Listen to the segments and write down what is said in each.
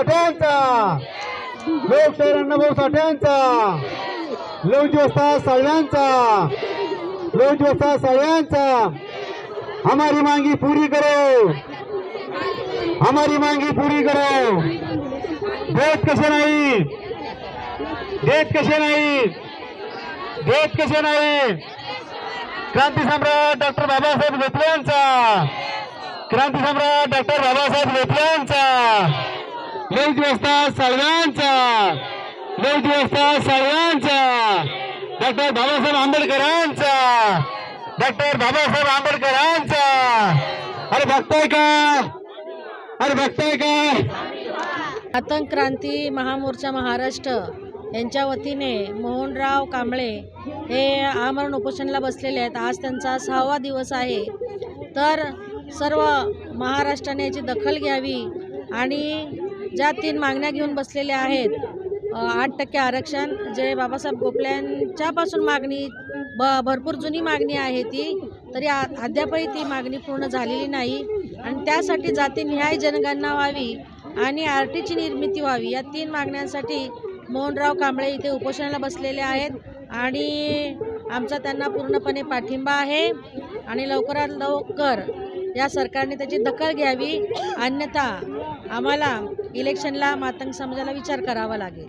साठ्यांचा लोकशाहीर अण्णाभाऊ साठ्यांचा लोकव्यवस्था सगळ्यांचा लोकव्यवस्था सगळ्यांचा हमारी मांगी पूरी करो. हमारी मांगी पूरी करो. देत कसे नाही? देत कसे नाही? देत कसे नाही? क्रांती सम्राट डॉक्टर बाबासाहेब गोखले यांचा. क्रांती सम्राट डॉक्टर बाबासाहेब गोखले यांचा. लोकव्यवस्था सगळ्यांचा. लोकव्यवस्था सर्वांचा डॉक्टर बाबासाहेब आंबेडकरांचा. डॉक्टर बाबासाहेब आंबेडकरांचा. अरे बघताय का? अरे बघताय का? आतंक क्रांती महामोर्चा महाराष्ट्र यांच्या वतीने मोहनराव कांबळे हे आमरण उपोषणला बसलेले आहेत. आज त्यांचा सहावा दिवस आहे. तर सर्व महाराष्ट्राने याची दखल घ्यावी आणि ज्या तीन मागण्या घेऊन बसलेल्या आहेत आठ टक्के आरक्षण जे बाबासाहेब गोपल्यांच्यापासून मागणी ब भरपूर जुनी मागणी आहे ती तरी आ अद्यापही ती मागणी पूर्ण झालेली नाही. आणि त्यासाठी जातीनिहाय जनगणना व्हावी आणि आर टीची निर्मिती व्हावी या तीन मागण्यांसाठी मोहनराव कांबळे इथे उपोषणाला बसलेले आहेत. आणि आमचा त्यांना पूर्णपणे पाठिंबा आहे. आणि लवकरात लवकर या सरकारने त्याची दखल घ्यावी. अन्यथा आम्हाला इलेक्शनला मातंग समाजाला विचार करावा लागेल.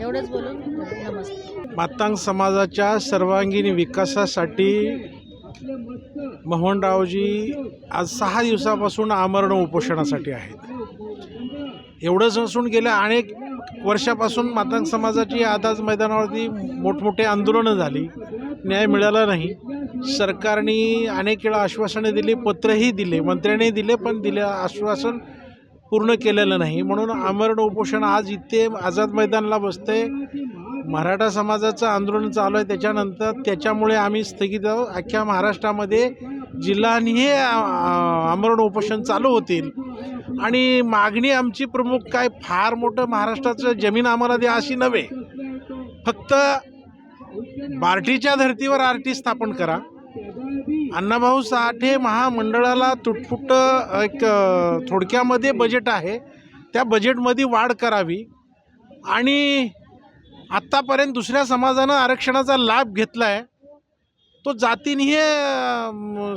एवढंच बोलून नमस्ते मातंग समाजाच्या सर्वांगीण विकासासाठी मोहनरावजी आज सहा दिवसापासून आमरण उपोषणासाठी आहेत. एवढंच नसून गेल्या अनेक वर्षापासून मातंग समाजाची आताच मैदानावरती मोठमोठे आंदोलनं झाली. न्याय मिळाला नाही. सरकारने अनेक वेळा आश्वासने दिली पत्रही दिले मंत्र्यांनी दिले पण दिले आश्वासन पूर्ण केलेलं नाही. म्हणून आमरण उपोषण आज इथे आझाद मैदानला बसते मराठा समाजाचं आंदोलन चालू आहे. त्याच्यानंतर त्याच्यामुळे आम्ही स्थगित आहोत. अख्ख्या महाराष्ट्रामध्ये जिल्हानिहे आमरण उपोषण चालू होतील. आणि मागणी आमची प्रमुख काय? फार मोठं महाराष्ट्राचं जमीन आम्हाला द्या अशी नव्हे. फक्त बार्टीच्या धर्तीवर आर टी स्थापन करा. अण्णाभाऊ साठे महामंडळाला तुटफुट एक थोडक्यामध्ये बजेट आहे. त्या बजेटमध्ये वाढ करावी. आणि आत्तापर्यंत दुसऱ्या समाजानं आरक्षणाचा लाभ घेतला आहे तो जातीनिहे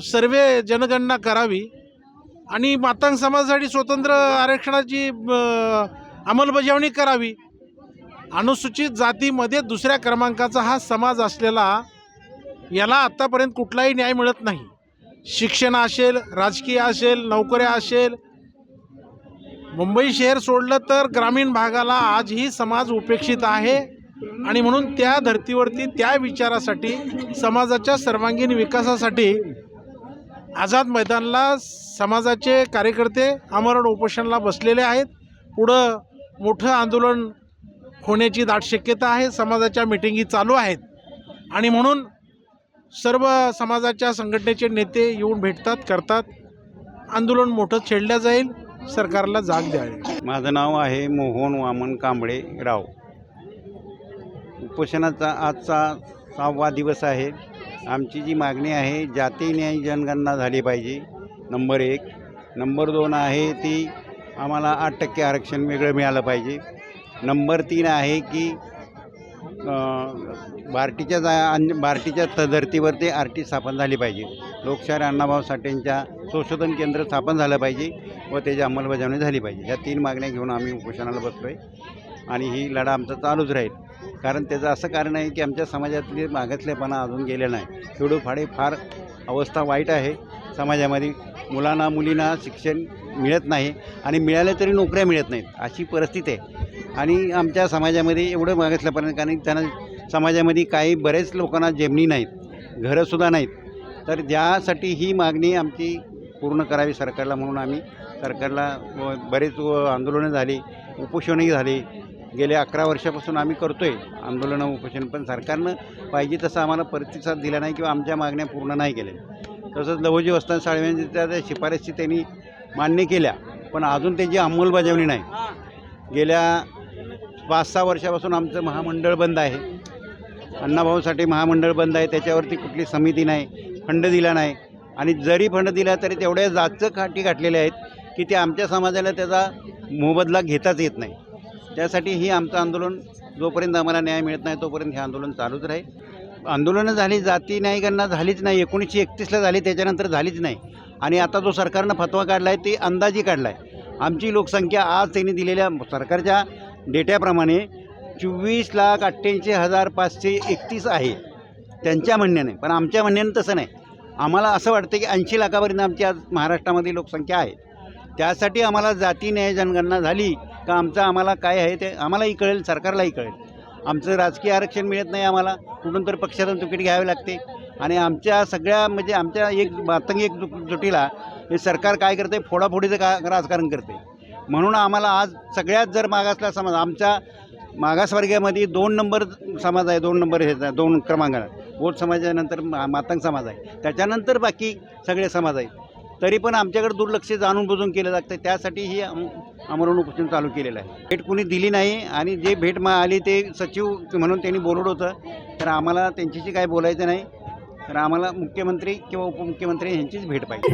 सर्वे जनगणना करावी. आणि मातांग समाजासाठी स्वतंत्र आरक्षणाची अंमलबजावणी करावी. अनुसूचित जातीमध्ये दुसऱ्या क्रमांकाचा हा समाज असलेला याला आत्तापर्यंत कुठलाही न्याय मिळत नाही. शिक्षण असेल राजकीय असेल नोकऱ्या असेल मुंबई शहर सोडलं तर ग्रामीण भागाला आजही समाज उपेक्षित आहे. आणि म्हणून त्या धर्तीवरती त्या विचारासाठी समाजाच्या सर्वांगीण विकासासाठी आझाद मैदानला समाजाचे कार्यकर्ते आमरण उपोषणाला बसलेले आहेत. पुढं मोठं आंदोलन होण्याची दाट शक्यता आहे. समाजाच्या मिटिंगी चालू आहेत. आणि म्हणून सर्व समाजाच्या संघटनेचे नेते येऊन भेटतात करतात. आंदोलन मोठं छेडलं जाईल सरकारला जाग द्यावी. माझं नाव आहे मोहन वामन कांबळे राव. उपोषणाचा आजचा सहावा दिवस आहे. आमची जी मागणी आहे जाती न्याय जनगणना झाली पाहिजे नंबर एक. नंबर दोन आहे ती आम्हाला आठ टक्के आरक्षण वेगळं मिळालं पाहिजे. नंबर तीन आहे की अं, बार्टीच्या जा अन- बार्टीच्या त धर्तीवरती आर टी स्थापन झाली पाहिजे. लोकशाहीर अण्णाभाऊ साठेंच्या संशोधन केंद्र स्थापन झालं पाहिजे व त्याची अंमलबजावणी झाली पाहिजे. ह्या तीन मागण्या घेऊन आम्ही उपोषणाला बसलो आहे आणि ही लढा आमचा चालूच राहील. कारण त्याचं असं कारण आहे की आमच्या समाजातले मागासलेपणा अजून गेलेला नाही. खेडूफाडे फार अवस्था वाईट आहे समाजामध्ये. मुलांना मुलींना शिक्षण मिळत नाही आणि मिळाले तरी नोकऱ्या मिळत नाहीत. अशी परिस्थिती आहे. आणि आमच्या समाजामध्ये एवढं मागासल्यापर्यंत कारण त्यांना समाजामध्ये काही बरेच लोकांना जेमणी नाहीत घरंसुद्धा नाहीत. तर ज्यासाठी ही मागणी आमची पूर्ण करावी सरकारला म्हणून आम्ही सरकारला बरेच आंदोलनं झाली उपोषणही झाली. गेल्या अकरा वर्षापासून आम्ही करतो आहे आंदोलनं उपोषण पण सरकारनं पाहिजे तसं आम्हाला प्रतिसाद दिला नाही किंवा आमच्या मागण्या पूर्ण नाही केल्या. तसंच लवजी असताना साळव्यांच्या त्या शिफारशी त्यांनी मान्य केल्या पण अजून त्याची अंमलबजावणी नाही. गेल्या पाच सहा वर्षापासून आमचं महामंडळ बंद आहे. अण्णाभाऊसाठी महामंडळ बंद आहे त्याच्यावरती कुठली समिती नाही फंड दिला नाही. आणि जरी फंड दिला तरी तेवढ्या जातचं काठी गाठलेले आहेत की ते आमच्या समाजाला त्याचा मोबदला घेताच येत नाही. त्यासाठी ही आमचं आंदोलन जोपर्यंत आम्हाला न्याय मिळत नाही तोपर्यंत हे आंदोलन चालूच राहील. आंदोलनं झाली जाती न्यायिकांना झालीच नाही एकोणीसशे एकतीसला झाली त्याच्यानंतर झालीच नाही. आणि आता जो सरकारनं फतवा काढला आहे ते अंदाजी काढला आहे आमची लोकसंख्या आज त्यांनी दिलेल्या सरकारच्या डेट्याप्रमाणे चोवीस लाख अठ्ठ्याऐंशी हजार पाचशे एकतीस आहे. त्यांच्या म्हणण्याने पण आमच्या म्हणण्याने तसं नाही. आम्हाला असं वाटतं की ऐंशी लाखापर्यंत आमची आज महाराष्ट्रामध्ये लोकसंख्या आहे. त्यासाठी आम्हाला जाती न्याय जनगणना झाली का आमचं आम्हाला काय आहे ते आम्हालाही कळेल सरकारलाही कळेल. आमचं राजकीय आरक्षण मिळत नाही आम्हाला. कुठून तरी पक्षातून तिकीट घ्यावे लागते. आणि आमच्या सगळ्या म्हणजे आमच्या एक मातंगी एक जुटीला हे सरकार काय करते? फोडाफोडीचं का राजकारण करते. म्हणून आम्हाला आज सगळ्यात जर मागासला समाज आमच्या मागासवर्गामध्ये दोन नंबर समाज आहे दोन नंबर हे दोन क्रमांकाला. ओट समाजानंतर मा- मातंग समाज आहे. त्याच्यानंतर बाकी सगळे समाज आहेत. तरी पण आमच्याकडे दुर्लक्ष जाणून बुजून केलं जातं. त्यासाठी ही आमरण उपोषण चालू केलेलं आहे. भेट कुणी दिली नाही आणि जे भेट मा आली ते सचिव म्हणून त्यांनी बोलवलं होतं. तर आम्हाला त्यांच्याशी काय बोलायचं नाही. तर आम्हाला मुख्यमंत्री किंवा उपमुख्यमंत्री यांचीच भेट पाहिजे.